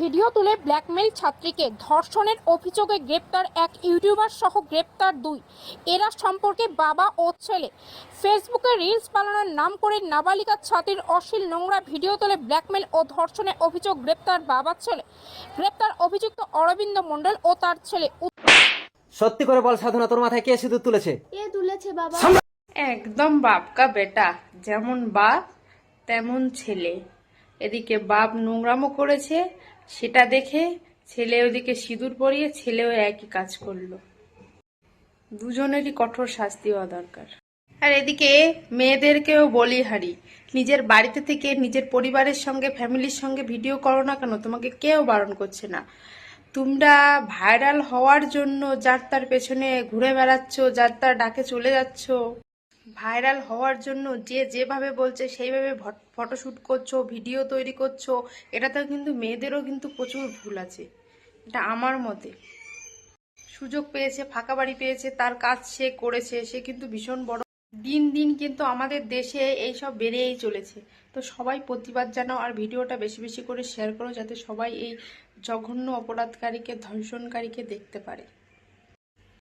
Video তুলে blackmail ছাত্রীকে ধর্ষণের অভিযোগে গ্রেপ্তার এক ইউটিউবার সহ গ্রেপ্তার দুই। এরা সম্পর্কে বাবা ও ছেলে। ফেসবুকে রিলস পালানোর নাম করে নাবালিকা ছাত্রীর অশ্লীল নোংরা ভিডিও তুলে ব্ল্যাকমেল ও ধর্ষণের অভিযোগ গ্রেপ্তার বাবা ছেলে। গ্রেপ্তার অভিযুক্ত অরবিন্দ মন্ডল ও তার ছেলে সত্যি করে বল সাধনা তোর মাথায় কে সিঁদুর তুলেছে? তুলেছে বাবা? একদম বাপকা বেটা। যেমন বাপ, তেমন ছেলে। এদিকে বাপ নোংরামো করেছে, সেটা দেখে ছেলে ওদিকে সিঁদুর পরিয়ে ছেলেও একই কাজ করল। দুজনেরই কঠোর শাস্তি হওয়া দরকার। আর এদিকে মেয়েদেরকেও বলি হারি, নিজের বাড়িতে থেকে নিজের পরিবারের সঙ্গে, ফ্যামিলির সঙ্গে ভিডিও করো না কেন, তোমাকে কেউ বারণ করছে না। তোমরা ভাইরাল হওয়ার জন্য যার তার পেছনে ঘুরে বেড়াচ্ছ, যার তার ডাকে চলে যাচ্ছ। ভাইরাল হওয়ার জন্য যে যেভাবে বলছে, সেইভাবে ফটোশ্যুট করছ, ভিডিও তৈরি করছ, এটাতেও কিন্তু মেয়েদেরও কিন্তু প্রচুর ভুল আছে। এটা আমার মতে। সুযোগ পেয়েছে, ফাঁকা বাড়ি পেয়েছে, তার কাজ সে করেছে, সে কিন্তু ভীষণ বড়। দিন দিন কিন্তু আমাদের দেশে এইসব বেড়েই চলেছে। তো সবাই প্রতিবাদ জানাও আর ভিডিওটা বেশি বেশি করে শেয়ার করো, যাতে সবাই এই জঘন্য অপরাধকারীকে, ধর্ষণকারীকে দেখতে পারে।